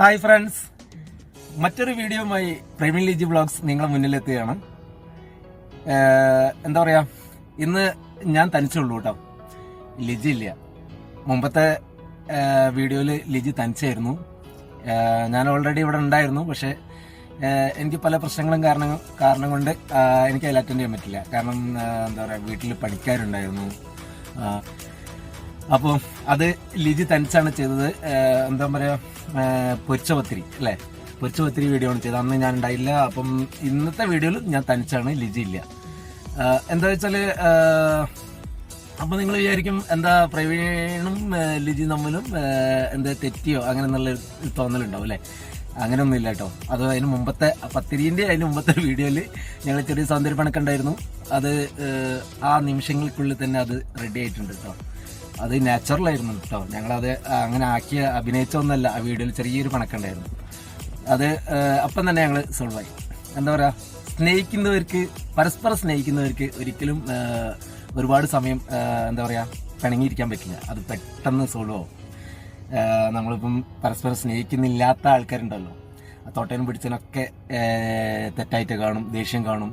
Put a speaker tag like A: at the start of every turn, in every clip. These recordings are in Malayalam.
A: Hi friends. മറ്റൊരു വീഡിയോയുമായി പ്രീമിയർ ലീജ് ബ്ലോഗ്സ് നിങ്ങളെ മുന്നിലെത്തുകയാണ് എന്താ പറയാ ഇന്ന് ഞാൻ തനിച്ചുള്ളൂ കേട്ടോ. ലിജി ഇല്ല. മുമ്പത്തെ വീഡിയോയിൽ ലിജി തനിച്ചായിരുന്നു. ഞാൻ ഓൾറെഡി ഇവിടെ ഉണ്ടായിരുന്നു. പക്ഷേ എനിക്ക് പല പ്രശ്നങ്ങളും കാരണം കാരണം കൊണ്ട് എനിക്ക് അതിൽ അറ്റൻഡ് ചെയ്യാൻ പറ്റില്ല. കാരണം എന്താ പറയുക വീട്ടിൽ പണിക്കാരുണ്ടായിരുന്നു. ആഹ്, അപ്പോൾ അത് ലിജി തനിച്ചാണ് ചെയ്തത്. എന്താ പറയുക പൊരിച്ച പത്തിരി അല്ലേ? പൊരിച്ച പത്തിരി വീഡിയോ ആണ് ചെയ്തത്. അന്ന് ഞാൻ ഉണ്ടായില്ല. അപ്പം ഇന്നത്തെ വീഡിയോയിൽ ഞാൻ തനിച്ചാണ് ലിജി ഇല്ല. എന്താ വെച്ചാൽ അപ്പം നിങ്ങൾ വിചാരിക്കും എന്താ പ്രവീണും ലിജി തമ്മിലും എന്താ തെറ്റിയോ അങ്ങനെ എന്നുള്ള തോന്നലുണ്ടാവും അല്ലേ? അങ്ങനെയൊന്നും ഇല്ല കേട്ടോ. അത് അതിന് മുമ്പത്തെ പത്തിരീന്റെ അതിന് മുമ്പത്തെ വീഡിയോയിൽ ഞങ്ങൾ ചെറിയ സൗന്ദര്യപ്പണക്കുണ്ടായിരുന്നു അത് ആ നിമിഷങ്ങൾക്കുള്ളിൽ തന്നെ അത് റെഡി ആയിട്ടുണ്ട് കേട്ടോ. അത് നാച്ചുറൽ ആയിരുന്നു കേട്ടോ. ഞങ്ങളത് അങ്ങനെ ആക്കിയ അഭിനയിച്ചൊന്നല്ല ആ വീഡിയോയിൽ ചെറിയൊരു പണക്കുണ്ടായിരുന്നു അത് അപ്പം തന്നെ ഞങ്ങൾ സോൾവായി എന്താ പറയുക സ്നേഹിക്കുന്നവർക്ക് പരസ്പരം സ്നേഹിക്കുന്നവർക്ക് ഒരിക്കലും ഒരുപാട് സമയം എന്താ പറയുക പിണങ്ങിയിരിക്കാൻ പറ്റില്ല. അത് പെട്ടെന്ന് സോൾവ് ആവും. നമ്മളിപ്പം പരസ്പരം സ്നേഹിക്കുന്നില്ലാത്ത ആൾക്കാരുണ്ടല്ലോ. തൊട്ടനും പിടിച്ചതിനൊക്കെ തെറ്റായിട്ട് കാണും ദേഷ്യം കാണും.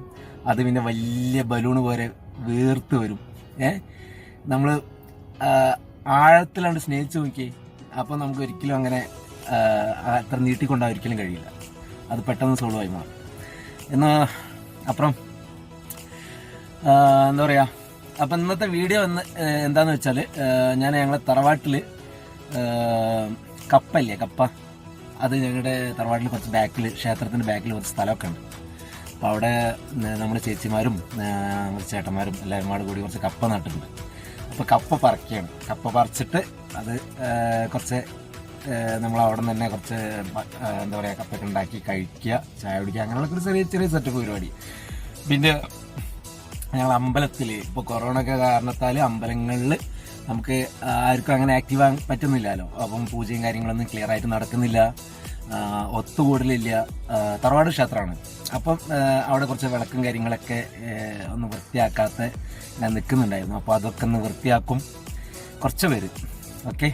A: അത് പിന്നെ വലിയ ബലൂണ് പോലെ വീർത്ത് വരും. ഏഹ് നമ്മൾ ആഴത്തിലാണ്ട് സ്നേഹിച്ചു നോക്കി. അപ്പോൾ നമുക്ക് ഒരിക്കലും അങ്ങനെ അത്ര നീട്ടിക്കൊണ്ടാ ഒരിക്കലും കഴിയില്ല. അത് പെട്ടെന്ന് സോൾവ് ആയി മാറും. എന്നാ അപ്പുറം. എന്താ പറയുക അപ്പം ഇന്നത്തെ വീഡിയോ എന്ന് എന്താന്ന് വെച്ചാൽ ഞാൻ ഞങ്ങളെ തറവാട്ടിൽ കപ്പല്ലേ കപ്പ. അത് ഞങ്ങളുടെ തറവാട്ടിൽ കുറച്ച് ബാക്കിൽ ക്ഷേത്രത്തിന്റെ ബാക്കിൽ കുറച്ച് സ്ഥലമൊക്കെ ഉണ്ട്. അപ്പോൾ അവിടെ നമ്മുടെ ചേച്ചിമാരും നമ്മുടെ ചേട്ടന്മാരും എല്ലാവരും കൂടി കുറച്ച് കപ്പ നട്ടിട്ടുണ്ട്. അപ്പോൾ കപ്പ പറിക്കുകയാണ്. കപ്പ പറിച്ചിട്ട് അത് കുറച്ച് നമ്മൾ അവിടെ നിന്ന് തന്നെ കുറച്ച് എന്താ പറയുക കപ്പൊക്കെ ഉണ്ടാക്കി കഴിക്കുക ചായ കുടിക്കുക അങ്ങനെയുള്ള ഒരു ചെറിയ ചെറിയ സെറ്റപ്പ് പരിപാടി. പിന്നെ ഞങ്ങൾ അമ്പലത്തിൽ ഇപ്പോൾ കൊറോണ ഒക്കെ കാരണത്താൽ അമ്പലങ്ങളിൽ നമുക്ക് ആർക്കും അങ്ങനെ ആക്റ്റീവ് ആകാൻ പറ്റുന്നില്ലല്ലോ. അപ്പം പൂജയും കാര്യങ്ങളൊന്നും ക്ലിയർ ആയിട്ട് നടക്കുന്നില്ല. ഒത്തുകൂടലില്ല. തറവാട് ക്ഷേത്രമാണ്. അപ്പം അവിടെ കുറച്ച് വിളക്കും കാര്യങ്ങളൊക്കെ ഒന്ന് വൃത്തിയാക്കാത്ത ഞാൻ നിൽക്കുന്നുണ്ടായിരുന്നു. അപ്പോൾ അതൊക്കെ ഒന്ന് വൃത്തിയാക്കും കുറച്ച് പേര്. ഓക്കെ?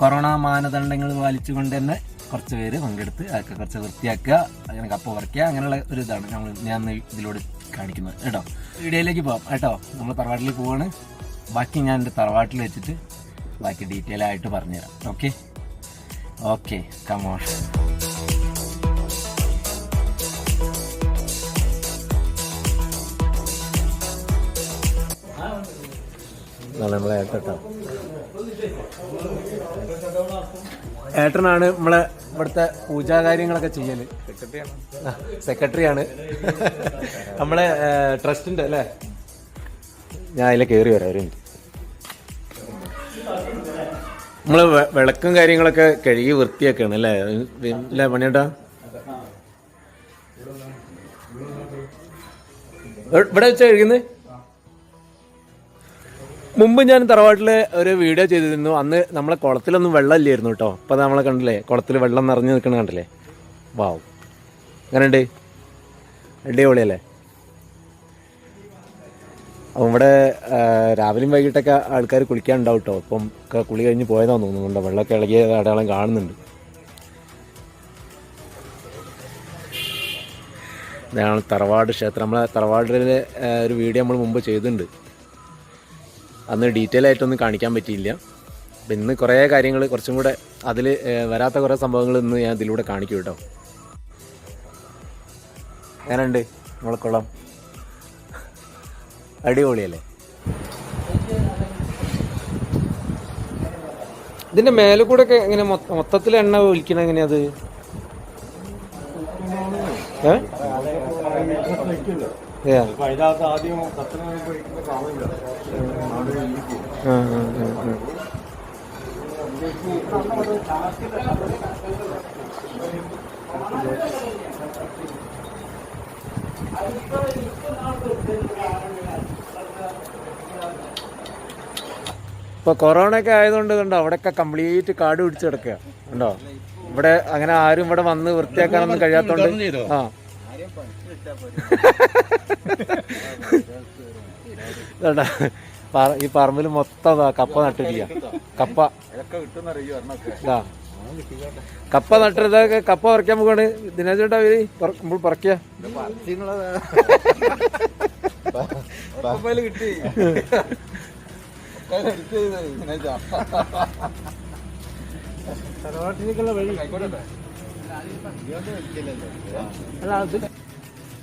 A: കൊറോണ മാനദണ്ഡങ്ങൾ പാലിച്ചുകൊണ്ട് തന്നെ കുറച്ച് പേര് പങ്കെടുത്ത് അതൊക്കെ കുറച്ച് വൃത്തിയാക്കുക അങ്ങനെ കപ്പ പറിക്കുക അങ്ങനെയുള്ള ഒരു ഇതാണ് നമ്മൾ ഞാൻ ഇതിലൂടെ കാണിക്കുന്നത്. കേട്ടോ? വീഡിയോയിലേക്ക് പോവാം. കേട്ടോ? നമ്മൾ തറവാട്ടിൽ പോവാണ്. ബാക്കി ഞാൻ എന്റെ തറവാട്ടിൽ വെച്ചിട്ട് ബാക്കി ഡീറ്റെയിൽ ആയിട്ട് പറഞ്ഞുതരാം. ഓക്കെ? ഓക്കെ. കമോൺ നമ്മളെ ഏട്ടാ ഏട്ടനാണ് നമ്മളെ ഇവിടുത്തെ പൂജാ കാര്യങ്ങളൊക്കെ ചെയ്യൽ. സെക്രട്ടറിയാണ്. നമ്മളെ ട്രസ്റ്റിന്റെ അല്ലേ? ഞാൻ അതിലെ കയറി വരാം ഒരു മിനിറ്റ്. നമ്മൾ വിളക്കും കാര്യങ്ങളൊക്കെ കഴുകി വൃത്തിയാക്കാണ് അല്ലേ? അല്ലേ പണിയേട്ടാ? ഇവിടെ വെച്ചാ കഴുകുന്നത് മുമ്പ് ഞാൻ തറവാട്ടിൽ ഒരു വീഡിയോ ചെയ്തിരുന്നു. അന്ന് നമ്മളെ കുളത്തിലൊന്നും വെള്ളമില്ലായിരുന്നു കേട്ടോ. അപ്പൊ നമ്മളെ കണ്ടില്ലേ? കുളത്തിൽ വെള്ളം നിറഞ്ഞു നിൽക്കണ കണ്ടില്ലേ? വാവ്. അങ്ങനെയുണ്ട് അടിപൊളിയല്ലേ? അപ്പം ഇവിടെ രാവിലെയും വൈകിട്ടൊക്കെ ആൾക്കാർ കുളിക്കാനുണ്ടാവും കേട്ടോ. അപ്പം ഒക്കെ കുളി കഴിഞ്ഞ് പോയതാണെന്ന് തോന്നുന്നുണ്ട് വെള്ളമൊക്കെ ഇളകിയ അടയാളം കാണുന്നുണ്ട്. ഇതാണ് തറവാട് ക്ഷേത്രം. നമ്മളെ തറവാടിലെ ഒരു വീഡിയോ നമ്മൾ മുമ്പ് ചെയ്തിട്ടുണ്ട്. അന്ന് ഡീറ്റെയിൽ ആയിട്ടൊന്നും കാണിക്കാൻ പറ്റിയില്ല. അപ്പം ഇന്ന് കുറേ കാര്യങ്ങൾ കുറച്ചും കൂടെ അതിൽ വരാത്ത കുറേ സംഭവങ്ങൾ ഇന്ന് ഞാൻ ഇതിലൂടെ കാണിക്കും കേട്ടോ. എങ്ങനെയുണ്ട്? നമ്മളെ കുളം? അടിപൊളിയല്ലേ? ഇതിന്റെ മേലെ കൂടെ ഒക്കെ എങ്ങനെ മൊത്തത്തിൽ എണ്ണ ഒലിക്കണ എങ്ങനെയാ അത്? ഇപ്പൊ കൊറോണ ഒക്കെ ആയതുകൊണ്ട് കണ്ടോ അവിടെയൊക്കെ കംപ്ലീറ്റ് കാട് പിടിച്ച് കിടക്കുക കണ്ടോ? ഇവിടെ അങ്ങനെ ആരും ഇവിടെ വന്ന് വൃത്തിയാക്കാനൊന്നും കഴിയാത്തോണ്ട് ആ. ഈ പറമ്പിൽ മൊത്തം കപ്പ നട്ടിരിക്കുക കപ്പ. കപ്പ നട്ടതൊക്കെ കപ്പ പറിക്കാൻ പോവാണ്. ദിനേശ് ചേട്ടാ അവർ നമ്മൾ പറിക്കുക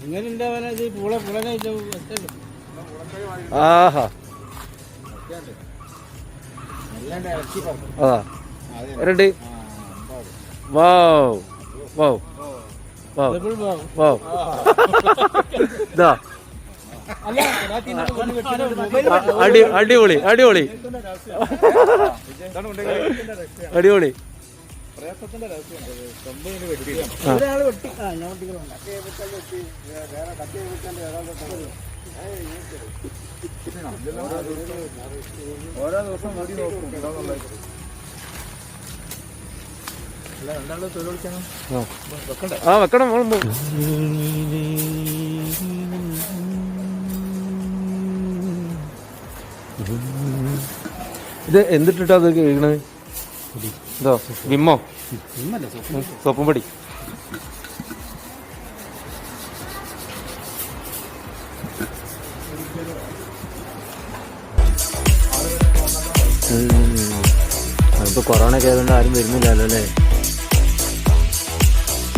B: ഇങ്ങനെ ഉണ്ടാവാനാ പൂള പുളനെ
A: ആഹാ. അതാ രണ്ട്. വാവ്. വാവ്. വാവ്. വാവ്. ഇതാ അടി അടിപൊളി അടിപൊളി. അടിപൊളി.
B: ഒരാൾ വെട്ടി ആ. ഞാൻ വെട്ടികളുണ്ട് ഓരോ ദിവസം മുടി നോക്കും
A: ആ വെക്കണം. ഇത് എന്തിട്ടിട്ടാ അത് കേൾക്കണത് ഇതോ വിമ്മോ? സോപ്പും പൊടി. ഇപ്പൊ കൊറോണ ഒക്കെ ആയതുകൊണ്ട് ആരും വരുന്നില്ലല്ലോ അല്ലേ?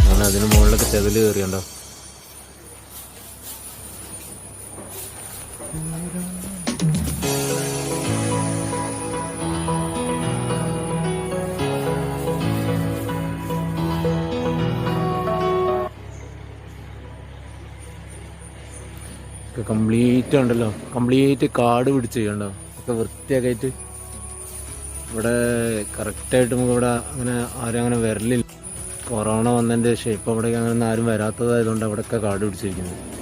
A: അങ്ങനെ അതിന് മുകളിലൊക്കെ ചെതൽ കയറിയുണ്ടോ കംപ്ലീറ്റ് ഉണ്ടല്ലോ. കംപ്ലീറ്റ് കാട് പിടിച്ച് ചെയ്യണ്ടോ ഒക്കെ വൃത്തിയൊക്കെ ആയിട്ട് ഇവിടെ കറക്റ്റായിട്ട് നമുക്ക് ഇവിടെ അങ്ങനെ ആരും അങ്ങനെ വരലില്ല. കൊറോണ വന്നതിന്റെ ശേഷം ഇപ്പോൾ ഇവിടേക്ക് അങ്ങനെ ആരും വരാത്തതായതുകൊണ്ട് അവിടെയൊക്കെ കാട് പിടിച്ചിരിക്കുന്നത്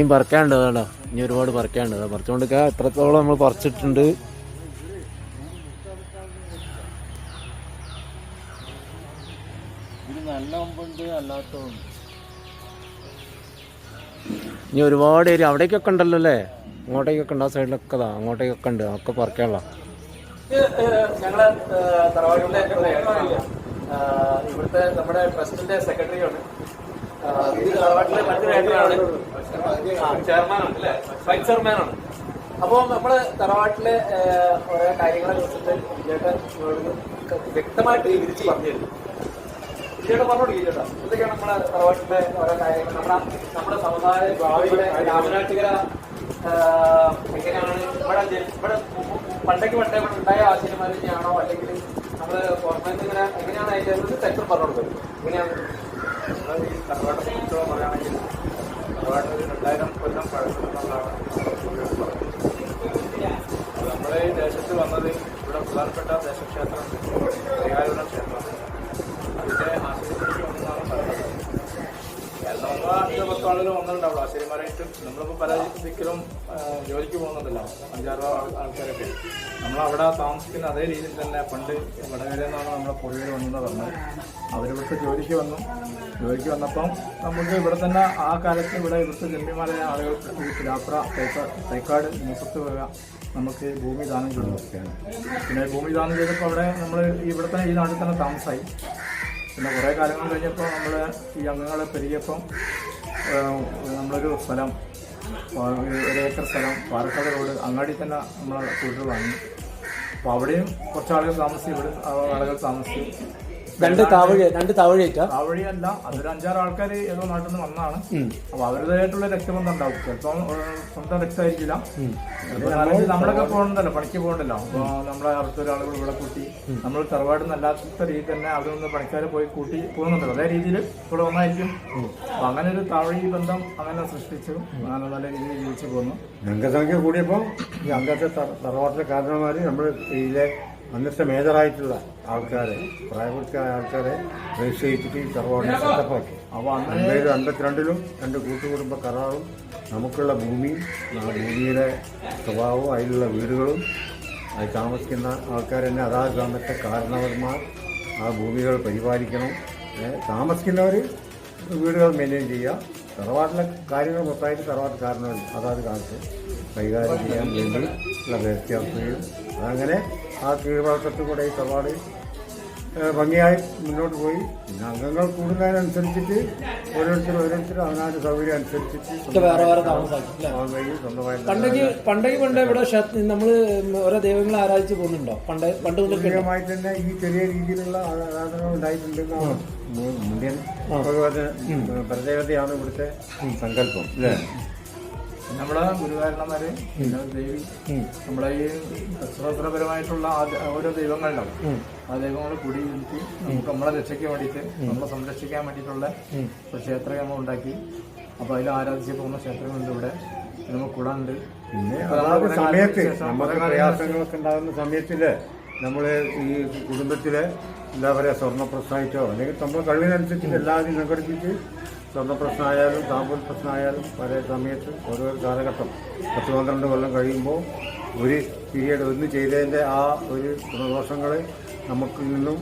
A: ഇനിയും പറക്കാനുണ്ട് കേട്ടോ ഇനി ഒരുപാട് പറക്കാനുണ്ട് അതാ പറിച്ചുകൊണ്ടിരിക്കുക എത്രത്തോളം നമ്മൾ പറിച്ചിട്ടുണ്ട്? ഇനി ഒരുപാട് ഏരിയ അവിടേക്കൊക്കെ ഉണ്ടല്ലോ അല്ലേ? അങ്ങോട്ടേക്കൊക്കെ ഉണ്ട്. ആ സൈഡിലൊക്കെ ഇതാ. അങ്ങോട്ടേക്കൊക്കെ ഉണ്ട്. ഒക്കെ പറിക്കാനുള്ള. ഞങ്ങൾ ഇവിടുത്തെ നമ്മുടെ ട്രസ്റ്റിന്റെ സെക്രട്ടറി ചെയർമാനാണ് ചെയർമാനാണ് അപ്പോൾ നമ്മൾ തറവാട്ടിലെ ഓരോ കാര്യങ്ങളെ കുറിച്ചിട്ട് ചേട്ടൻ വ്യക്തമായിട്ട് വിരിച്ച് പറഞ്ഞിരുന്നു. ചേട്ടാ പറഞ്ഞോളൂ ചേട്ടാ എന്തൊക്കെയാണ് നമ്മുടെ തറവാട്ടിലെ ഓരോ കാര്യങ്ങൾ? നമ്മുടെ നമ്മുടെ സമുദായ ഭാവിയുടെ രാമനാട്ടുകര എങ്ങനെയാണ്? ഇവിടെ ഇവിടെ പണ്ടേക്ക് പണ്ടേ ഇവിടെ ഉണ്ടായ അല്ലെങ്കിൽ നിന്ന് ഇങ്ങനെ എങ്ങനെയാണ് അതിന്റെ സെക്ടർ പറഞ്ഞു എങ്ങനെയാണ്?
B: നമ്മൾ ഈ തറവാട്ടെ സംബന്ധിച്ചോളം പറയുകയാണെങ്കിൽ തറവാട് ഒരു രണ്ടായിരം കൊല്ലം പഴക്കമുള്ളതാണ് നമ്മുടെ ഈ ദേശത്ത് വന്നത് ഇവിടെ പ്രധാനപ്പെട്ട ദേശക്ഷേത്രം ശ്രീകാര്യപുരം ക്ഷേത്രമാണ് അതിന്റെ ആശ്രയിച്ചിട്ട് വന്നതാണ് പറയുന്നത് ഒന്നോ അഞ്ചോ പത്തോ ആളുകൾ വന്നിട്ടുണ്ടാവുള്ളൂ. ആശാരിമാരായിട്ടും നമ്മളിപ്പോൾ പല ദിക്കിലും ജോലിക്ക് പോകുന്നുണ്ടല്ലോ. അഞ്ചാറോ ആൾ- ആൾക്കാരൊക്കെ. നമ്മളവിടെ താമസിക്കുന്ന അതേ രീതിയിൽ തന്നെ പണ്ട് വടകരയിൽ നിന്നാണ് നമ്മളെ പൂർവികർ വന്നെന്ന് പറഞ്ഞത്. അവരിവിടുത്തെ ജോലിക്ക് വന്നു. ജോലിക്ക് വന്നപ്പം നമുക്ക് ഇവിടെ തന്നെ ആ കാലത്ത് ഇവിടെ ഇവിടുത്തെ ജന്മിമാരായ ആളുകൾക്ക് ഈ പിലാപ്ര തൈക്കാ തൈക്കാട് മൂസത്ത് വക നമുക്ക് ഭൂമി ദാനം ചെയ്തൊക്കെയാണ് പിന്നെ ഭൂമി ദാനം ചെയ്തപ്പോൾ അവിടെ നമ്മൾ ഇവിടെ തന്നെ ഈ നാട്ടിൽ തന്നെ താമസമായി പിന്നെ കുറേ കാലങ്ങൾ കഴിഞ്ഞപ്പോൾ നമ്മൾ ഈ അംഗങ്ങളെ പെരുകിയപ്പം നമ്മളൊരു സ്ഥലം ഒരു ഏക്കർ സ്ഥലം പാലക്കാട് റോഡ് അങ്ങാടി തന്നെ നമ്മളെ കൂട്ടർ വാങ്ങി. അപ്പോൾ അവിടെയും കുറച്ച് ആളുകൾ താമസിച്ചു ഇവിടെ ആളുകൾ താമസിച്ചു
A: രണ്ട് താവഴി രണ്ട് താവഴിയായിട്ടാ
B: താവഴിയല്ല വഴിയല്ല അതൊരു അഞ്ചാറ് ആൾക്കാർ ഏതോ നാട്ടിൽ നിന്ന് വന്നാണ്. അപ്പൊ അവരുടേതായിട്ടുള്ള രക്തബന്ധം ഉണ്ടാവും. ചിലപ്പം സ്വന്തം രക്തമായിരിക്കില്ല. നമ്മളൊക്കെ പോകണ്ടല്ലോ പണിക്ക് പോകണ്ടല്ലോ. അപ്പൊ നമ്മളെ അടുത്തൊരാളുകൾ ഇവിടെ കൂട്ടി നമ്മൾ തറവാട് നല്ലാത്ത രീതിയിൽ തന്നെ അവിടെ നിന്ന് പണിക്കാരെ പോയി കൂട്ടി പോകുന്നുണ്ടല്ലോ അതേ രീതിയിൽ ഇവിടെ വന്നായിരിക്കും. അപ്പൊ അങ്ങനെ ഒരു താവഴി ബന്ധം അങ്ങനെ സൃഷ്ടിച്ചു. അങ്ങനെ നല്ല രീതിയിൽ ജീവിച്ചു പോകുന്നു.
C: അംഗസംഖ്യ കൂടിയപ്പോൾ ഈ അംഗത്തെ തറവാട്ടിലെ കാരണമാര് നമ്മൾ ഇതിലെ അന്നത്തെ മേജറായിട്ടുള്ള ആൾക്കാരെ പ്രായപൂർത്തിയായ ആൾക്കാരെ രജിസ്റ്റർ ചെയ്തിട്ട് ഈ തറവാടിനെ സെറ്റപ്പാക്കി
B: അപ്പോൾ
C: അമ്പതിലും അൻപത്തിരണ്ടിലും രണ്ട് കൂട്ടുകുടുംബ കരാറും നമുക്കുള്ള ഭൂമി ആ ഭൂമിയുടെ സ്വഭാവവും അതിലുള്ള വീടുകളും അതിൽ താമസിക്കുന്ന ആൾക്കാർ തന്നെ അതാത് സമയത്തെ കാരണവന്മാർ ആ ഭൂമികൾ പരിപാലിക്കണം. താമസിക്കുന്നവർ വീടുകൾ മെയിന്റെയിൻ ചെയ്യുക. തറവാട്ടിലെ കാര്യങ്ങൾ മൊത്തമായിട്ട് തറവാട്ട് കാരണവർ അതാത് കാലത്ത് കൈകാര്യം ചെയ്യാൻ വേണ്ടി ഉള്ള വ്യത്യാസവും അതങ്ങനെ ആ കീഴ്ഭാഗത്തു കൂടെ ഈ തറവാട് ഏഹ് ഭംഗിയായി മുന്നോട്ട് പോയി. പിന്നെ അംഗങ്ങൾ കൂടുന്നതിനനുസരിച്ചിട്ട് ഓരോരുത്തർ ഓരോരുത്തർ അവനാന്റെ സൗകര്യം അനുസരിച്ചിട്ട്
A: വേറെ വേറെ താമസാക്കി
C: പണ്ടേക്ക്
A: പണ്ടെങ്കിൽ പണ്ട് ഇവിടെ നമ്മൾ ഓരോ ദൈവങ്ങളെ ആരാധിച്ച് പോകുന്നുണ്ടോ? പണ്ടേ പണ്ട് മുതൽ
C: തന്നെ ഈ ചെറിയ രീതിയിലുള്ള ആരാധനകൾ ഉണ്ടായിട്ടുണ്ടെന്നാണ് മുന്തിയൻ ഭഗവത് പരദേവതയാണ് ഇവിടുത്തെ സങ്കല്പം അല്ലേ?
B: നമ്മുടെ ഗുരുകാരണന്മാര് ദേവി നമ്മുടെ ഈ ശാസ്ത്രപരമായിട്ടുള്ള ഓരോ ദൈവങ്ങളുണ്ടാവും. ആ ദൈവങ്ങൾ കൂടി ഇരുത്തി നമുക്ക് നമ്മളെ രക്ഷയ്ക്ക് വേണ്ടിയിട്ട് നമ്മളെ സംരക്ഷിക്കാൻ വേണ്ടിയിട്ടുള്ള ഒരു ക്ഷേത്രം നമ്മൾ ഉണ്ടാക്കി. അപ്പൊ അതിൽ ആരാധിച്ച് പോകുന്ന ക്ഷേത്രങ്ങളുണ്ട് ഇവിടെ. നമുക്ക് കൂടാണ്ട്
C: പിന്നെ
B: നമ്മൾ
C: സമയത്ത്
B: നമ്മുടെ
C: പ്രയാസങ്ങളൊക്കെ ഉണ്ടാകുന്ന സമയത്തിൽ നമ്മൾ ഈ കുടുംബത്തിലെ എന്താ പറയുക സ്വർണ പ്രസ്ഥാനിച്ചോ അല്ലെങ്കിൽ നമ്മുടെ കഴിവിനനുസരിച്ച് എല്ലാവരും സംഘടിപ്പിച്ച് സ്വർണ പ്രശ്നമായാലും താമ്പൂൽ പ്രശ്നമായാലും പല സമയത്ത് ഓരോ കാലഘട്ടം പത്ത് പന്ത്രണ്ട് കൊല്ലം കഴിയുമ്പോൾ ഒരു പീരീഡ് ഒന്ന് ചെയ്തതിന്റെ ആ ഒരു ഗുണദോഷങ്ങൾ നമുക്ക് നിന്നും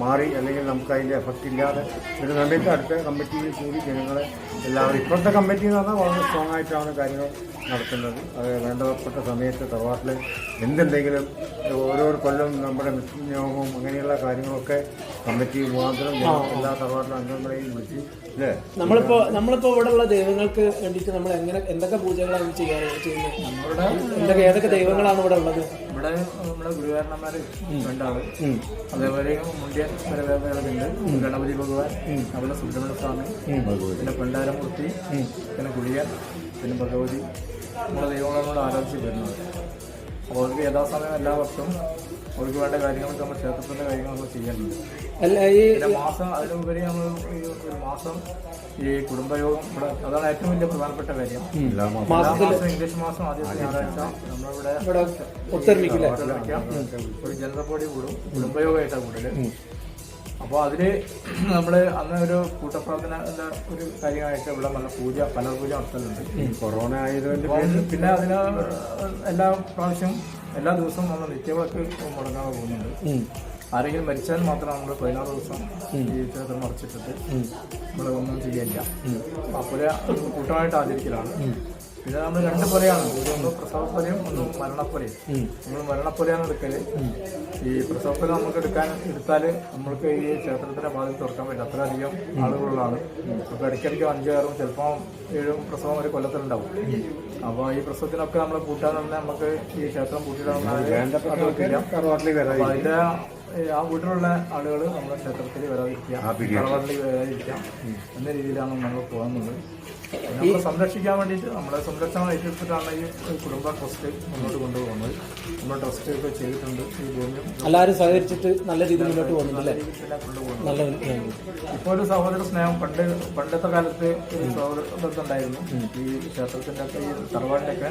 C: മാറി അല്ലെങ്കിൽ നമുക്ക് അതിന്റെ എഫക്റ്റ് ഇല്ലാതെ ഒരു സമയത്ത് അടുത്ത കമ്മിറ്റിയിൽ കൂടി ജനങ്ങളെ എല്ലാവരും ഇപ്പോഴത്തെ കമ്മിറ്റി എന്ന് പറഞ്ഞാൽ വളരെ സ്ട്രോങ് ആയിട്ടാണ് കാര്യങ്ങൾ നടത്തുന്നത്. അത് വേണ്ടപ്പെട്ട സമയത്ത് തറവാട്ടിൽ എന്തുണ്ടെങ്കിലും ഓരോ കൊല്ലം നമ്മുടെ നിയോഗവും അങ്ങനെയുള്ള കാര്യങ്ങളൊക്കെ കമ്മിറ്റി മുഖാന്തരം എല്ലാ തറവാട്ടിലെ അംഗങ്ങളെയും വിളിച്ച്
A: നമ്മളിപ്പോ നമ്മളിപ്പോ ഇവിടെ ഉള്ള ദൈവങ്ങൾക്ക് വേണ്ടിയിട്ട് നമ്മൾ എങ്ങനെ എന്തൊക്കെ പൂജകളാണ് ചെയ്യാറ് ചെയ്യുന്നത് എന്തൊക്കെ ഏതൊക്കെ ദൈവങ്ങളാണ് ഇവിടെ ഉള്ളത്?
B: ഇവിടെ നമ്മുടെ ഗുരുവാരണന്മാര് രണ്ടാൾ. അതേപോലെ മുണ്ടിയ പരവേദനകളുണ്ട്. ഗണപതി ഭഗവാൻ അതുപോലെ സുബ്രഹ്മണ്യ സ്വാമി പിന്നെ പണ്ടാരമൂർത്തി പിന്നെ ഗുളിയ പിന്നെ ഭഗവതി. നമ്മുടെ ദൈവങ്ങളെ നമ്മൾ ആരാധിച്ച് വരുന്നത്. അപ്പോൾ അവർക്ക് യഥാസമയം എല്ലാ വർഷവും അവർക്ക് വേണ്ട കാര്യങ്ങളൊക്കെ നമ്മൾ ക്ഷേത്രത്തിന്റെ കാര്യങ്ങളൊക്കെ ചെയ്യാറുണ്ട്. ചെയ്യുന്നുണ്ട്
A: അല്ല ഈ
B: മാസം അതിനുപരി നമ്മൾ ഒരു മാസം ഈ കുടുംബയോഗം ഇവിടെ അതാണ് ഏറ്റവും വലിയ പ്രധാനപ്പെട്ട കാര്യം.
C: എല്ലാ
B: മാസം ഇംഗ്ലീഷ് മാസം ആദ്യത്തെ ഞായറാഴ്ച നമ്മളിവിടെ
A: ഇവിടെ ഒത്തൊരുമിക്കില്ലേ?
B: ഒരു ജനറൽ ബോഡി കൂടും. കുടുംബയോഗമായിട്ടാണ് കൂടുതൽ അപ്പോൾ അതിൽ നമ്മൾ അന്ന് ഒരു കൂട്ടപ്രാർത്ഥന ഒരു കാര്യമായിട്ട് ഇവിടെ നല്ല പൂജ പല പൂജ നടത്തുന്നുണ്ട്.
C: കൊറോണ ആയതുകൊണ്ട്
B: പിന്നെ അതിന് എല്ലാ പ്രാവശ്യം എല്ലാ ദിവസവും നമ്മൾ നിത്യവിളക്ക് മുടങ്ങാതെ പോകുന്നുണ്ട്. ആരെങ്കിലും മരിച്ചാൽ മാത്രം നമ്മൾ പതിനാറ് ദിവസം ഈ ക്ഷേത്രം മറച്ചിട്ടിട്ട് നമ്മൾ ഒന്നും ചെയ്യില്ല അപ്പോഴേ കൂട്ടമായിട്ട് ആചരിക്കലാണ്. പിന്നെ നമ്മൾ രണ്ട് പൊലയാണ് ഒന്ന് പ്രസവപ്പൊലയും ഒന്ന് മരണപ്പൊലയും നമ്മൾ മരണപ്പൊലയാണ് എടുക്കൽ. ഈ പ്രസവപ്പൊല നമുക്ക് എടുക്കാൻ എടുത്താൽ നമ്മൾക്ക് ഈ ക്ഷേത്രത്തിന്റെ വാതിൽ തുറക്കാൻ പറ്റും അത്രയധികം ആളുകളുള്ളതാണ്. അപ്പോൾ ഇടയ്ക്കിടയ്ക്ക് അഞ്ചാറും ചിലപ്പോൾ ഏഴും പ്രസവം ഒരു കൊല്ലത്തിലുണ്ടാവും. അപ്പോൾ ഈ പ്രസവത്തിനൊക്കെ നമ്മൾ കൂട്ടാൻ തന്നെ നമുക്ക് ഈ ക്ഷേത്രം കൂട്ടിയിടാൻ അപ്പൊ അതിന്റെ ആ വീട്ടിലുള്ള ആളുകൾ നമ്മുടെ ക്ഷേത്രത്തിൽ വരാതിരിക്കാം വരാതിരിക്കാം എന്ന രീതിയിലാണ് നമ്മൾ പോകുന്നത്. സംരക്ഷിക്കാൻ വേണ്ടിയിട്ട് നമ്മളെ സംരക്ഷണം ഏറ്റെടുത്തിട്ടാണ് ഈ കുടുംബ ട്രസ്റ്റ് മുന്നോട്ട് കൊണ്ടുപോകുന്നത്. നമ്മൾ ട്രസ്റ്റ് ഒക്കെ ചെയ്തിട്ടുണ്ട് ഈ ഭൂമി.
A: എല്ലാവരും സഹകരിച്ചിട്ട് നല്ല രീതിയിൽ മുന്നോട്ട് പോകുന്നുണ്ടല്ലേ നല്ല
B: ഇപ്പോൾ ഒരു സഹോദര സ്നേഹം പണ്ട് പണ്ടത്തെ കാലത്ത് ഒരു സഹോദര ഉണ്ടായിരുന്നു. ഈ ക്ഷേത്രത്തിന്റെ ഒക്കെ ഈ തറവാടിന്റെ ഒക്കെ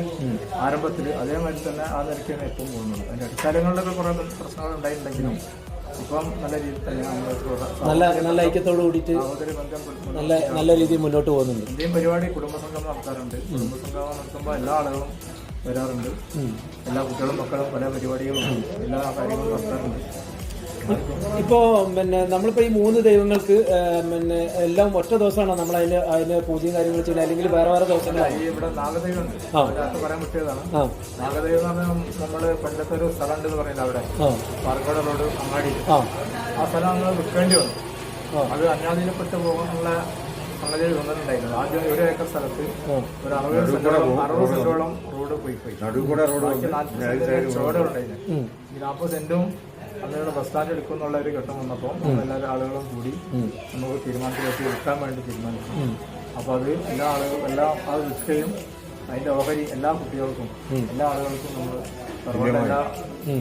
B: ആരംഭത്തിൽ അതേമാതിരി തന്നെ ആ നിരക്കാണ് ഇപ്പം പോകുന്നത്. അതിന്റെ അടിസ്ഥാനങ്ങളിലൊക്കെ കുറേ പ്രശ്നങ്ങൾ ഉണ്ടായിട്ടുണ്ടെങ്കിലും ഇപ്പം നല്ല രീതിയിൽ തന്നെ നമ്മൾ
A: നല്ല നല്ല ഐക്യത്തോട് കൂടിയിട്ട്. നല്ല നല്ല രീതിയിൽ മുന്നോട്ട് പോകുന്നുണ്ട്.
B: ഇന്ത്യൻ പരിപാടി കുടുംബസംഗമം നടത്താറുണ്ട്. കുടുംബസംഗമം നടത്തുമ്പോൾ എല്ലാ ആളുകളും വരാറുണ്ട്. എല്ലാ കുട്ടികളും മക്കളും പല പരിപാടികളും എല്ലാ കാര്യങ്ങളും നടത്താറുണ്ട്.
A: ഇപ്പോ പിന്നെ നമ്മളിപ്പോ ഈ മൂന്ന് ദൈവങ്ങൾക്ക് പിന്നെ എല്ലാം ഒറ്റ ദിവസമാണോ നമ്മൾ അതിന് അതിന് പൂജയും കാര്യങ്ങൾ ചെയ്യുന്നത്? അല്ലെങ്കിൽ വേറെ വേറെ ദിവസങ്ങളാണ്?
B: ഇവിടെ നാഗദൈവം ഉണ്ട് അതിനകത്ത് പറയാൻ പറ്റിയതാണ്.
A: ആ.
B: നാഗദൈവം എന്ന് പറഞ്ഞാൽ നമ്മൾ പണ്ടത്തെ ഒരു സ്ഥലം ഉണ്ട് എന്ന് പറയുന്നത് അവിടെ.
A: ആ.
B: പാലക്കാട് റോഡ് അങ്ങാടി.
A: ആ.
B: സ്ഥലം നമ്മൾ വിൽക്കേണ്ടി വന്നു. അത് അന്യാധീനപ്പെട്ട് പോകാനുള്ള സംഗതി വന്നിട്ടുണ്ടായിരുന്നു ആദ്യം ഒരു ഏക്കർ സ്ഥലത്ത് ഒരു അറുപത് സെന്റോളം അറുപത് സെന്റോളം റോഡ് പോയി പോയി. നാൽപ്പത് സെന്റ് ഇവിടെ ബസ് സ്റ്റാൻഡ് എടുക്കുന്നുള്ള ഒരു ഘട്ടം വന്നപ്പോൾ എല്ലാവരും ആളുകളും കൂടി നമുക്ക് തീരുമാനത്തിലേക്ക് എടുക്കാൻ വേണ്ടി തീരുമാനിച്ചു. അപ്പോൾ അത് എല്ലാ ആളുകളും എല്ലാ ആ വിൽക്കുകയും അതിന്റെ ഓഹരി എല്ലാ കുട്ടികൾക്കും എല്ലാ ആളുകൾക്കും നമ്മൾ സർവ എല്ലാ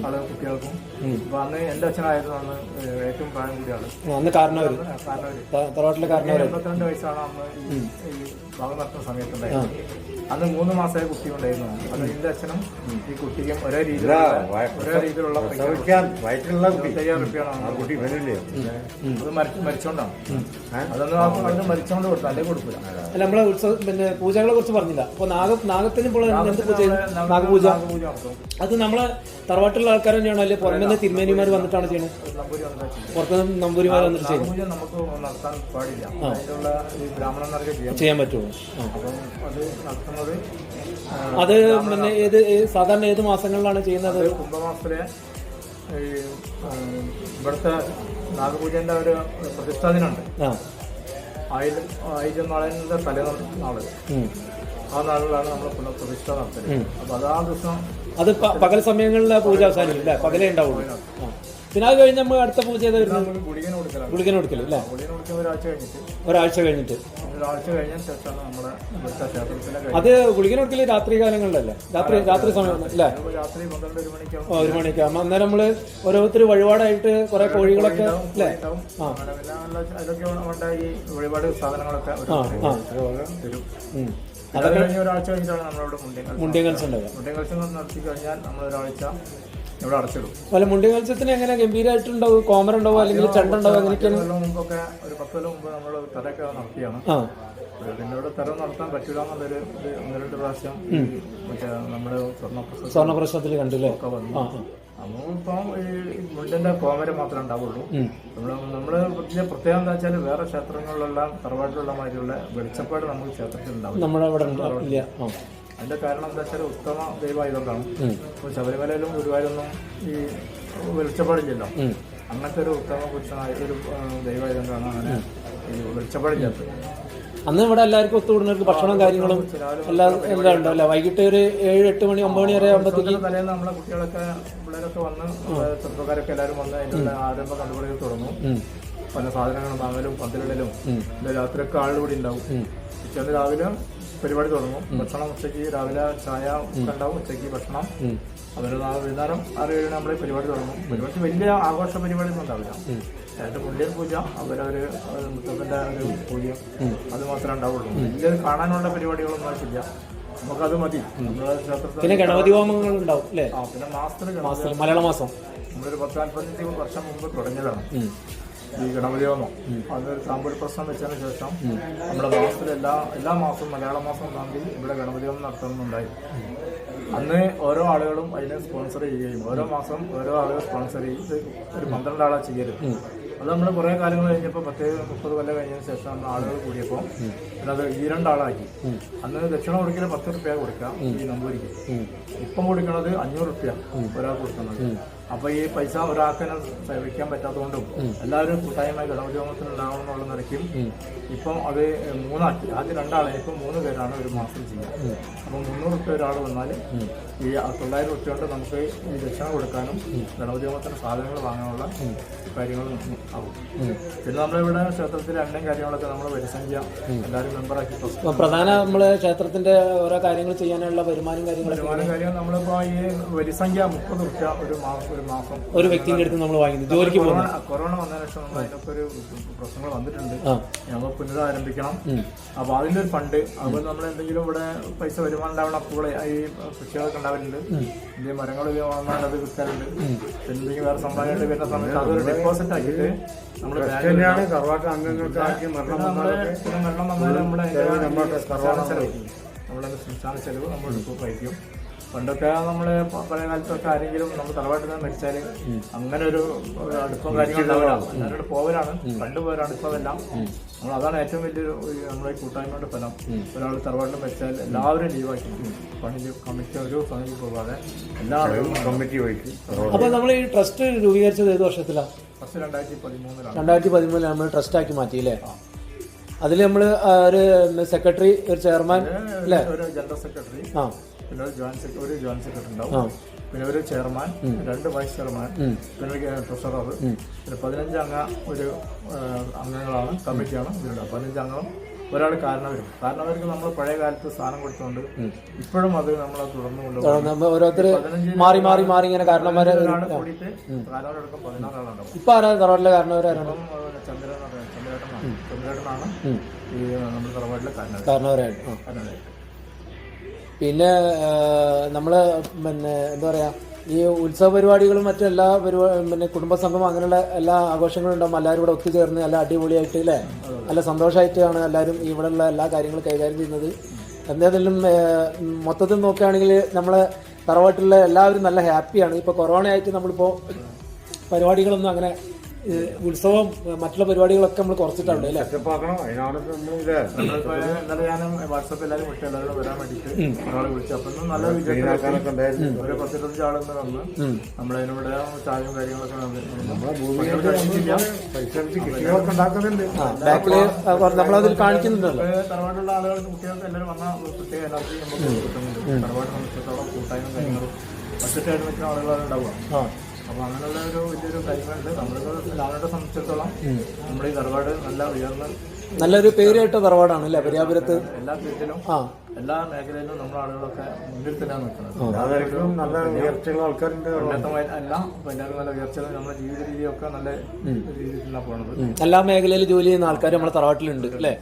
B: ആളുകൾ കുട്ടികൾക്കും. അപ്പൊ അന്ന് എന്റെ അച്ഛനായിരുന്നു അന്ന് ഏറ്റവും പ്രായം കൂടിയാണ് ആൾ.
D: അന്ന് കാരണവര്.
B: കാരണം
D: കാരണവര്.
B: എൺപത്തിരണ്ട് വയസ്സാണ് അന്ന് ഈ ഭാഗം നടത്തുന്ന സമയത്തുണ്ടായിരുന്നത്. അന്ന് മൂന്ന് മാസമായ കുട്ടി ഉണ്ടായിരുന്നു അത് എന്റെ അച്ഛനും ഈ കുട്ടിക്കും ഒരേ രീതിയിലുള്ള ഒരേ രീതിയിലുള്ള അത് മരിച്ചു മരിച്ചോണ്ടാണ്. അതൊന്നും ആ അതിന് മരിച്ചോണ്ട് കൊടുത്തു അല്ലേ കൊടുക്കില്ല
D: അല്ല നമ്മളെ ഉത്സവ പിന്നെ പൂജകളെ കുറിച്ച് പറഞ്ഞില്ല. അപ്പൊ നാഗ നാഗത്തിന് നാഗപൂജ?
B: പൂജ
D: അത് നമ്മളെ തറവാട്ടിലുള്ള ആൾക്കാർ തന്നെയാണോ? അല്ലെ പുറമെ തിരുമേനിമാർ വന്നിട്ടാണ് ചെയ്യുന്നത്. പുറത്തുനിന്ന് നമ്പൂരിമാർ വന്നിട്ട് ചെയ്യുന്നത്
B: നമുക്ക് നടത്താൻ പാടില്ല അതിനുള്ള ഈ ബ്രാഹ്മണന്മാർക്ക്
D: ചെയ്യാൻ പറ്റുമോ?
B: അപ്പം അത് നടത്തുന്നത്
D: അത് പിന്നെ ഏത് സാധാരണ ഏത് മാസങ്ങളിലാണ് ചെയ്യുന്നത്?
B: കുംഭമാസത്തിലെ ഈ ഇവിടുത്തെ നാഗപൂജന്റെ ഒരു പ്രതിഷ്ഠാ ദിനമുണ്ട്.
D: ആ.
B: ആയിരം ആയിരം നാളിന്റെ തലേനാൾ
D: നാൾ.
B: ആ നാളിലാണ് നമ്മൾ പുനഃപ്രതിഷ്ഠ നടത്തൽ അപ്പൊ അത് ആ ദിവസം
D: അത് പകൽ സമയങ്ങളിലെ പൂജ അവസാനിക്കും അല്ലേ പകലേ ഉണ്ടാവുള്ളൂ. പിന്നെ അത് കഴിഞ്ഞ് നമ്മൾ അടുത്ത പൂജ ഏതാ വരുന്നത്? ഗുളികൻ കൊടുക്കൽ അല്ലേ
B: ഒരാഴ്ച കഴിഞ്ഞിട്ട്.
D: അത് ഗുളികൻ കൊടുക്കൽ രാത്രി കാലങ്ങളിലല്ലേ? രാത്രി രാത്രി സമയം അല്ലേ
B: ഒരു
D: മണിക്ക് അന്നേരം നമ്മൾ ഓരോരുത്തർ വഴിപാടായിട്ട് കുറെ കോഴികളൊക്കെ അല്ലേ
B: ആ. വഴിപാട് സാധനങ്ങളൊക്കെ ഒരു
D: ആ
B: തരും
D: ഉം.
B: അത് കഴിഞ്ഞ് ഒരാഴ്ച കഴിഞ്ഞിട്ടാണ് നമ്മളിവിടെ മുണ്ടിയൻ കൽസം.
D: മുണ്ടിയ കൽസം ഉണ്ടാവുക
B: മുണ്ടിയൻ കൽസം നടത്തി കഴിഞ്ഞാൽ നമ്മൾ ഒരാഴ്ച ഇവിടെ അടച്ചിടും.
D: അല്ല മുണ്ടിയ കൽസത്തിന് എങ്ങനെ ഗംഭീരമായിട്ടുണ്ടാവും കോമർ ഉണ്ടാവും അല്ലെങ്കിൽ ചണ്ടുണ്ടാവും ഉണ്ടാവും? അങ്ങനെയൊക്കെയാണ്
B: കൊല്ലം മുമ്പൊക്കെ ഒരു പത്ത് കൊല്ലം മുമ്പ് നമ്മൾ തറയൊക്കെ നടത്തിയാണ്.
D: ഇതിനോട്
B: പിന്നെ നടത്താൻ പറ്റില്ല ഒന്ന് രണ്ട് പ്രാവശ്യം നമ്മുടെ
D: സ്വർണ പ്രശ്നത്തിൽ കണ്ടില്ലേ?
B: ഒക്കെ വന്നു. നമ്മളിപ്പം ഈ കോമര മാത്രമേ ഉണ്ടാവുള്ളൂ. നമ്മൾ നമ്മൾ വലിയ പ്രത്യേകം എന്താ വെച്ചാൽ വേറെ ക്ഷേത്രങ്ങളിലെല്ലാം തറവാട്ടിലുള്ള മാതിരിയുള്ള വെളിച്ചപ്പാട് നമുക്ക് ക്ഷേത്രത്തിൽ ഉണ്ടാവും
D: നമ്മുടെ അവിടെ
B: അതിന്റെ കാരണം എന്താ വെച്ചാൽ ഉത്തമ ദൈവമായതുകൊണ്ടാണ്. ഇപ്പോൾ ശബരിമലയിലും ഗുരുവായൂരൊന്നും ഈ വെളിച്ചപ്പാടില്ലല്ലോ. അങ്ങനത്തെ ഒരു ഉത്തമ പുരുഷനായ ഒരു ദൈവമായതുകൊണ്ടാണ് അങ്ങനെ ഈ വെളിച്ചപ്പാടില്ലാത്തത്.
D: അന്ന് ഇവിടെ എല്ലാവർക്കും ഒത്തുകൂടുന്നവർക്ക് ഭക്ഷണം കാര്യങ്ങളും എല്ലാം എല്ലാം ഉണ്ടാവില്ല. വൈകിട്ട് ഒരു ഏഴ് എട്ട് മണി ഒമ്പത് മണി വരെ ആകുമ്പോഴത്തേക്ക്
B: നമ്മളെ കുട്ടികളൊക്കെ പിള്ളേരൊക്കെ വന്ന് ചെറുപ്പക്കാരൊക്കെ എല്ലാവരും വന്ന് അതിന്റെ ആരംഭ കണ്ടുപിടികൾ തുടങ്ങും. പല സാധനങ്ങളും വാങ്ങലും പന്തലിടലും രാത്രിയൊക്കെ ആളുകൾ കൂടി ഉണ്ടാവും ഉച്ചയ്ക്ക് രാവിലെ പരിപാടി തുടങ്ങും. ഭക്ഷണം ഉച്ചയ്ക്ക് രാവിലെ ചായ ഉണ്ടാവും. ഉച്ചയ്ക്ക് ഭക്ഷണം. അവരുടെ വൈകുന്നേരം ഏഴിന് നമ്മൾ പരിപാടി തുടങ്ങും. പരിപാടി വലിയ ആഘോഷ പരിപാടി ഒന്നും ഉണ്ടാവില്ല ഏതാണ്ട് പുള്ളിയൻ പൂജ അവരൊരു മുത്തപ്പന്റെ ഒരു പൂജ അത് മാത്രമേ ഉണ്ടാവുള്ളൂ. വലിയ കാണാനുള്ള പരിപാടികളൊന്നും ആയിട്ടില്ല നമുക്കത് മതി.
D: പിന്നെ ഗണപതി ഹോമങ്ങൾ ഉണ്ടാവും അല്ലേ?
B: പിന്നെ മാസത്തിന്
D: മാസം മലയാള മാസം.
B: നമ്മളൊരു പത്ത് നാൽപ്പത്തഞ്ച് വർഷം മുമ്പ് തുടങ്ങിയതാണ്. ഈ ഗണപതി ഹോമം. അതൊരു സാമ്പിൾ പ്രശ്നം വെച്ചതിന് ശേഷം നമ്മുടെ മാസത്തിൽ എല്ലാ എല്ലാ മാസവും മലയാള മാസം ഒന്നാം തീയതി ഇവിടെ ഗണപതി ഹോമം നടത്തുന്നുണ്ടായി അന്ന് ഓരോ ആളുകളും അതിനെ സ്പോൺസർ ചെയ്യുകയും ഓരോ മാസം ഓരോ ആളുകൾ സ്പോൺസർ ചെയ്ത് ഒരു പന്ത്രണ്ട് ആളാ ചെയ്യരുത് അത് നമ്മൾ കുറേ കാലങ്ങൾ കഴിഞ്ഞപ്പോൾ പത്ത് മുപ്പത് കൊല്ലം കഴിഞ്ഞതിന് ശേഷം നമ്മൾ ആളുകൾ കൂടിയപ്പോൾ അത് ഈ രണ്ടാളാക്കി. അന്ന് ദക്ഷിണ കൊടുക്കൽ പത്ത് റുപ്യ കൊടുക്കാം ഈ നമ്പൂരിക്ക് ഇപ്പം കൊടുക്കുന്നത് അഞ്ഞൂറ് റുപ്യ ഒരാൾ കൊടുക്കുന്നത്. അപ്പൊ ഈ പൈസ ഒരാൾക്ക് സേവിക്കാൻ പറ്റാത്തതുകൊണ്ടും എല്ലാവരും കൂട്ടായ്മ ഗണപതിയോഗത്തിന് ഉണ്ടാവണം എന്നുള്ള നിലയ്ക്കും ഇപ്പം അത് മൂന്നാക്കി. ആദ്യം രണ്ടാളെ ഇപ്പം മൂന്ന് പേരാണ് ഒരു മാസം ചെയ്യുക അപ്പം മുന്നൂറ് റുപ്യ ഒരാൾ വന്നാൽ ഈ തൊള്ളായിരം റുപ്യ കൊണ്ട് നമുക്ക് ഈ ദക്ഷിണ കൊടുക്കാനും ഗണപതിയോഗത്തിന് സാധനങ്ങൾ വാങ്ങാനുള്ള കാര്യങ്ങൾ ആവും. പിന്നെ നമ്മളിവിടെ ക്ഷേത്രത്തിലെ എണ്ണയും കാര്യങ്ങളൊക്കെ നമ്മൾ വരിസംഖ്യ എല്ലാവരും മെമ്പറാക്കി
D: പ്രധാന നമ്മൾ ക്ഷേത്രത്തിന്റെ ഓരോ കാര്യങ്ങൾ ചെയ്യാനുള്ള വരുമാനം കാര്യങ്ങൾ
B: വരുമാനം കാര്യം നമ്മളിപ്പോ ഈ വരിസംഖ്യ മുപ്പത് റുപ്യ ഒരു മാസം ഒരു മാസം
D: ഒരു വ്യക്തിന്റെ അടുത്ത് നമ്മൾ വാങ്ങുന്നത് ജോലിക്ക് പോകുന്നു
B: കൊറോണ കൊറോണ വന്നതിന് ശേഷം നമ്മൾ അതിനൊക്കെ ഒരു പ്രശ്നങ്ങൾ വന്നിട്ടുണ്ട്.
D: ആ.
B: നമ്മൾ പുനരാരംഭിക്കണം. അപ്പൊ അതിന്റെ ഒരു ഫണ്ട്. അതുപോലെ നമ്മൾ എന്തെങ്കിലും ഇവിടെ പൈസ വരുമാനം ഉണ്ടാവണം അപ്പോൾ ഈ കൃഷികളൊക്കെ ഉണ്ടാവലുണ്ട്. ഇന്ത്യ മരങ്ങൾ വാങ്ങാൻ അത് വിൽക്കാറുണ്ട്. എന്തെങ്കിലും വേറെ സമ്പാദിക്കാണ്ട് വരുന്ന സമയത്ത് അതൊരു ഡെപ്പോസിറ്റ് ആക്കിയിട്ട് നമ്മൾ ബാങ്കിൽ
C: കർവാട്ട അംഗങ്ങൾക്ക് മരണം
B: വെള്ളം നമ്മുടെ അതിന്റെ
C: നമ്മുടെ
B: സംസ്ഥാന ചെലവ്. നമ്മുടെ സംസ്ഥാന ചെലവ് നമ്മൾ എടുക്കും വഹിക്കും പണ്ടൊക്കെ നമ്മൾ പഴയ കാലത്തൊക്കെ ആരെങ്കിലും നമ്മൾ തറവാട്ടിൽ നിന്ന് മരിച്ചാൽ അങ്ങനെ ഒരു അടുപ്പം കാര്യങ്ങളുണ്ടാവില്ല എല്ലാവരുടെ പോവലാണ്. പണ്ട് പോയ അടുപ്പമെല്ലാം നമ്മൾ അതാണ് ഏറ്റവും വലിയൊരു ഒരു നമ്മുടെ കൂട്ടായ്മയുടെ ഫലം. ഒരാൾ തറവാട്ടിൽ മരിച്ചാൽ എല്ലാവരും ലീവാക്കി പണി കമ്മിറ്റി ഒരു പണി പോകാതെ എല്ലാവരും
C: കമ്മിറ്റി വഹിക്കും
D: അപ്പൊ നമ്മൾ ഈ ട്രസ്റ്റ് രൂപീകരിച്ചത് ഏത് വർഷത്തിലാണ്
B: ഫസ്റ്റ് രണ്ടായിരത്തി പതിമൂന്നിലാണ്
D: രണ്ടായിരത്തി പതിമൂന്നിൽ നമ്മൾ ട്രസ്റ്റ് ആക്കി മാറ്റി അല്ലേ അതിൽ നമ്മൾ ഒരു സെക്രട്ടറി ഒരു ചെയർമാൻ അല്ലേ
B: ഒരു ജനറൽ സെക്രട്ടറി
D: ആ.
B: പിന്നെ ഒരു ജോയിന്റ് സെക്രട്ടറി ഒരു ജോയിന്റ് സെക്രട്ടറി ഉണ്ടാവും. പിന്നെ ഒരു ചെയർമാൻ രണ്ട് വൈസ് ചെയർമാൻ പിന്നെ ട്രഷറർ പിന്നെ പതിനഞ്ച് അംഗ ഒരു അംഗങ്ങളാണ് കമ്മിറ്റിയാണ് ഇതിലുള്ളത്. പതിനഞ്ച് അംഗം ഒരാൾ കാരണവരും. കാരണവർക്ക് നമ്മൾ പഴയ കാലത്ത് സ്ഥാനം കൊടുത്തുകൊണ്ട് ഇപ്പോഴും അത് നമ്മൾ തുടർന്നു കൊണ്ടുപോകും.
D: മാറി മാറി മാറി ഇങ്ങനെ
B: കാരണവരെ കൂടിയിട്ട് കാരണവരടക്കം പതിനാറാളുണ്ടാവും
D: ഇപ്പൊ ആരാ തറവാട്ടിലെ കാരണവരാരാണ്
B: അപ്പം ആ, ചന്ദ്രൻ ചന്ദ്രേട്ടനാണ്. ചന്ദ്രേട്ടനാണ് ഈ നമ്മുടെ തറവാട്ടിലെ
D: കാരണവരായിട്ട് പിന്നെ നമ്മൾ പിന്നെ എന്താ പറയാ ഈ ഉത്സവ പരിപാടികളും മറ്റും എല്ലാ പരിപാടി പിന്നെ കുടുംബസംഗമം അങ്ങനെയുള്ള എല്ലാ ആഘോഷങ്ങളും ഉണ്ടാകുമ്പോൾ എല്ലാവരും കൂടെ ഒത്തുചേർന്ന് നല്ല അടിപൊളിയായിട്ട് അല്ലേ? നല്ല സന്തോഷമായിട്ടാണ് എല്ലാവരും ഇവിടെയുള്ള എല്ലാ കാര്യങ്ങളും കൈകാര്യം ചെയ്യുന്നത്. എന്തായാലും മൊത്തത്തിൽ നോക്കുകയാണെങ്കിൽ നമ്മളെ തറവാട്ടിലുള്ള എല്ലാവരും നല്ല ഹാപ്പിയാണ്. ഇപ്പോൾ കൊറോണ ആയിട്ട് നമ്മളിപ്പോൾ പരിപാടികളൊന്നും അങ്ങനെ ഉത്സവം മറ്റുള്ള പരിപാടികളൊക്കെ നമ്മൾ കുറച്ചിട്ടുണ്ട് അല്ലേ?
B: ഇന്നലെ ഞാൻ വാട്സാപ്പ് എല്ലാവരും എല്ലാവരും വരാൻ വേണ്ടിയിട്ട് ഒരാളെ വിളിച്ചു. അപ്പൊ ഇന്ന് നല്ല വിജയം
C: ക്ലീനാക്കാനൊക്കെ ഉണ്ടായിരുന്നു.
B: ഒരു പത്തിരുപത്തഞ്ച് ആളെന്ന് വന്ന്. നമ്മളതിനൂടെ ചായയും കാര്യങ്ങളൊക്കെ
D: നമ്മളതിൽ കാണിക്കുന്നുണ്ടല്ലോ.
B: തറവാട്ടുള്ള ആളുകൾക്ക് കുട്ടികൾക്ക് എല്ലാവരും വന്ന ഒരു പ്രത്യേക എനർജി നമുക്ക് കിട്ടുന്നുണ്ട്. തറവാട് സംബന്ധിച്ചിടത്തോളം കൂട്ടായ്മ കാര്യങ്ങളും ആളുകളാണ് ഉണ്ടാവുക. അപ്പൊ അങ്ങനെയുള്ള ഒരു വലിയൊരു കാര്യങ്ങളുണ്ട് നമ്മളിപ്പോ ലാവണത്തെ സംബന്ധിച്ചിടത്തോളം നമ്മുടെ ഈ തറവാട് നല്ല ഉയർന്ന
D: നല്ലൊരു പേരായിട്ട് തറവാടാണ് അല്ലേ? പര്യാപുരത്ത്
B: എല്ലാ പേരിലും
D: ആ.
B: എല്ലാ മേഖലയിലും നമ്മുടെ ആളുകളൊക്കെ മുന്നിൽ തന്നെയാണ് നിൽക്കുന്നത്.
C: നല്ല ഉയർച്ചയുള്ള ആൾക്കാരുണ്ട്.
B: ഉന്നതമായ അല്ല ഇപ്പൊ നല്ല ഉയർച്ചകൾ നമ്മുടെ ജീവിത രീതിയൊക്കെ നല്ല രീതിയിലാണ് പോകുന്നത്
D: എല്ലാ മേഖലയിലും ജോലി ചെയ്യുന്ന ആൾക്കാർ നമ്മുടെ തറവാട്ടിലുണ്ട് അല്ലേ?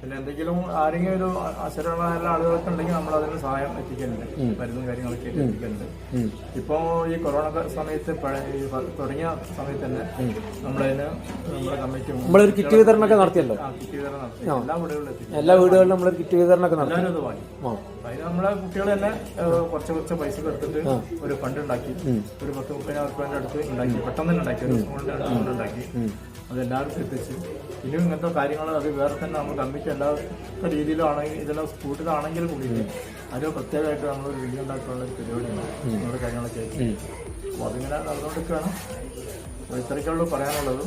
B: പിന്നെ എന്തെങ്കിലും ആരെങ്കിലും ഒരു അശരണമായ ആളുകൾക്ക് ഉണ്ടെങ്കിൽ നമ്മൾ അതിന് സഹായം എത്തിക്കുന്നുണ്ട് മരുന്നും കാര്യങ്ങളൊക്കെ എത്തിക്കുന്നുണ്ട് ഇപ്പോ ഈ കൊറോണ സമയത്ത് തുടങ്ങിയ സമയത്ത് തന്നെ നമ്മളതിന് നമ്മുടെ കമ്മിറ്റി
D: നമ്മളൊരു കിറ്റ് വിതരണമൊക്കെ നടത്തിയല്ലോ?
B: കിറ്റ് വിതരണം നടത്തി. എല്ലാ വീടുകളിലും എത്തിക്കും
D: എല്ലാ വീടുകളിലും നമ്മൾ കിറ്റ് വിതരണമൊക്കെ നടത്തി.
B: വാങ്ങി. അതിന് നമ്മളെ കുട്ടികൾ തന്നെ കുറച്ച് കുറച്ച് പൈസ എടുത്തിട്ട് ഒരു ഫണ്ട് ഉണ്ടാക്കി. ഒരു പത്ത് മുപ്പതിനായിരം റുപ്യന്റെ അടുത്ത് ഉണ്ടാക്കി. പെട്ടെന്ന് തന്നെ ഉണ്ടാക്കി. ഒരു ഉണ്ടാക്കി. അത് എല്ലാവർക്കും എത്തിച്ച്. ഇനിയും ഇങ്ങനത്തെ കാര്യങ്ങൾ അത് വേറെ തന്നെ നമ്മൾ കമ്മിറ്റി എല്ലാ രീതിയിലും ആണെങ്കിൽ ഇതെല്ലാം സ്കൂട്ടിലാണെങ്കിൽ കൂടി അത് പ്രത്യേകമായിട്ട് നമ്മൾ ഒരു വീഡിയോ ഉണ്ടാക്കാനുള്ള ഒരു പരിപാടിയാണ്. നമ്മുടെ കാര്യങ്ങളൊക്കെ അപ്പോൾ അതിങ്ങനെ നടന്നുകൊണ്ടിരിക്കുകയാണ്. അപ്പോൾ ഇത്രയ്ക്കുള്ളൂ പറയാനുള്ളത്.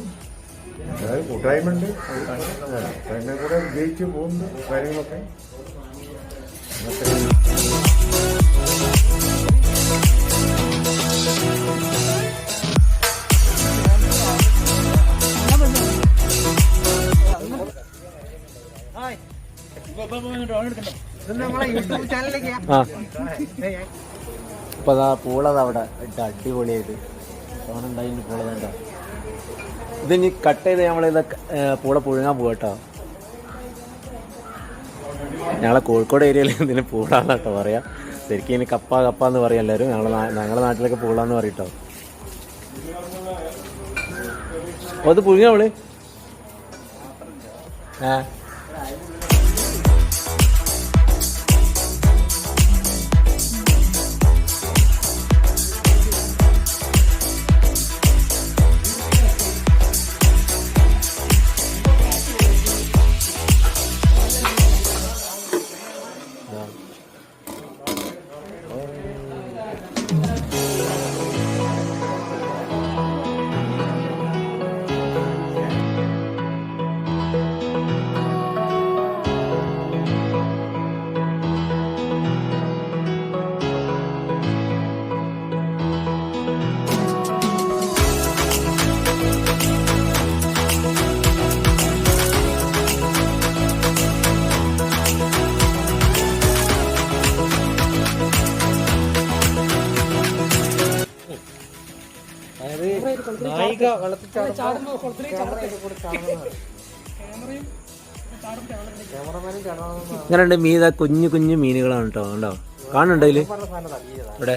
C: കൂട്ടായ്മയുണ്ട്. കൂട്ടായ്മ കൂടെ ജയിച്ചു പോകുന്ന കാര്യങ്ങളൊക്കെ.
D: ആ. അപ്പൊ അതാ പൂളത് അവിടെ ഇട്ട് അടിപൊളിയായിട്ട്. ഓണുണ്ടായി പൂളതണ്ട ഇത് ഇനി കട്ട് ചെയ്ത് നമ്മളിത് പൂള പുഴുങ്ങാൻ പോകട്ടോ ഞങ്ങളെ കോഴിക്കോട് ഏരിയയിൽ ഇതിന് പൂളാന്ന് കേട്ടോ പറയാ. ശരിക്കും ഇനി കപ്പ കപ്പ എന്ന് പറയും എല്ലാവരും. ഞങ്ങളെ ഞങ്ങളുടെ നാട്ടിലൊക്കെ പൂളാന്ന് പറയട്ടോ അത് പുഴുങ്ങ അവൾ ഏ. നായിക ഇങ്ങനെയുണ്ട് മീത കുഞ്ഞു കുഞ്ഞു മീനുകളാണ് കേട്ടോ ഉണ്ടോ കാണുന്നുണ്ടോ ഇതിൽ? ഇവിടെ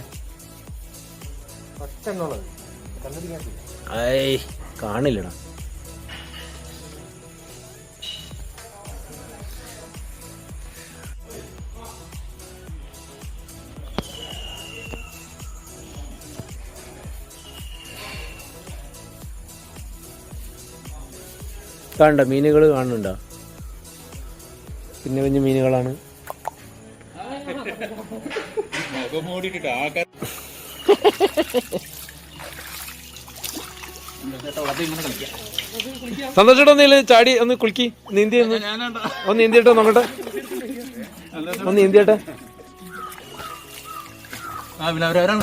D: ഏയ് കാണില്ലടാ. കാണണ്ട മീനുകൾ കാണുന്നുണ്ടോ? പിന്നെ കുഞ്ഞു മീനുകളാണ്.
E: സന്തോഷം ചാടി ഒന്ന് കുളിക്കി. നീന്തി ഒന്ന് ഒന്ന് നീന്തിയിട്ടോ നോക്കട്ടെ. ഒന്ന് നീന്തിയട്ടെ
B: ആ പിന്നെ അവരവരാണ്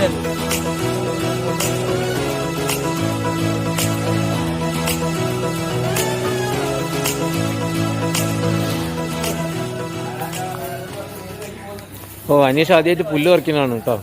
E: ഓ അനീഷ് ആദ്യമായിട്ട് പുല്ല് പറിക്കുന്നതാണ് കേട്ടോ.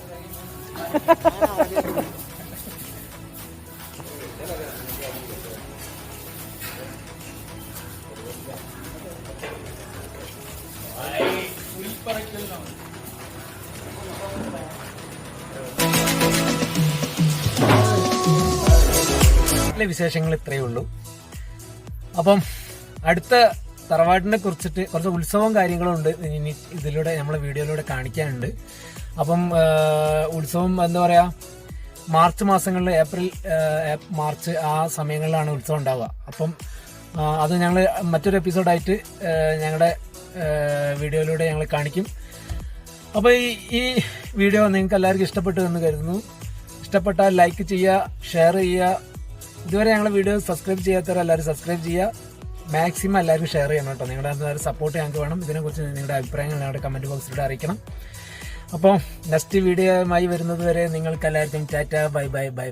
D: വിശേഷങ്ങൾ ഇത്രയേ ഉള്ളൂ. അപ്പം അടുത്ത തറവാട്ടിനെ കുറിച്ചിട്ട് കുറച്ച് ഉത്സവവും കാര്യങ്ങളും ഉണ്ട് ഇനി ഇതിലൂടെ നമ്മളെ വീഡിയോയിലൂടെ കാണിക്കാനുണ്ട്. അപ്പം ഉത്സവം എന്താ പറയാ? മാർച്ച് മാസങ്ങളിൽ ഏപ്രിൽ മാർച്ച് ആ സമയങ്ങളിലാണ് ഉത്സവം ഉണ്ടാവുക. അപ്പം അത് ഞങ്ങൾ മറ്റൊരു എപ്പിസോഡായിട്ട് ഞങ്ങളുടെ വീഡിയോയിലൂടെ ഞങ്ങൾ കാണിക്കും. അപ്പോൾ ഈ ഈ വീഡിയോ നിങ്ങൾക്ക് എല്ലാവർക്കും ഇഷ്ടപ്പെട്ടു എന്ന് കരുതുന്നു. ഇഷ്ടപ്പെട്ടാൽ ലൈക്ക് ചെയ്യുക ഷെയർ ചെയ്യുക. ഇതുവരെ ഞങ്ങളുടെ വീഡിയോ സബ്സ്ക്രൈബ് ചെയ്യാത്തവർ എല്ലാവരും സബ്സ്ക്രൈബ് ചെയ്യുക. മാക്സിമം എല്ലാവരും ഷെയർ ചെയ്യണം കേട്ടോ. നിങ്ങളുടെ സപ്പോർട്ട് ഞങ്ങൾക്ക് വേണം. ഇതിനെക്കുറിച്ച് നിങ്ങളുടെ അഭിപ്രായങ്ങൾ ഞങ്ങളുടെ കമന്റ് ബോക്സിലൂടെ അറിയിക്കണം. അപ്പോൾ നെക്സ്റ്റ് വീഡിയോയുമായി വരുന്നത് വരെ നിങ്ങൾക്ക് എല്ലാവർക്കും ടാറ്റ ബൈ ബൈ ബൈ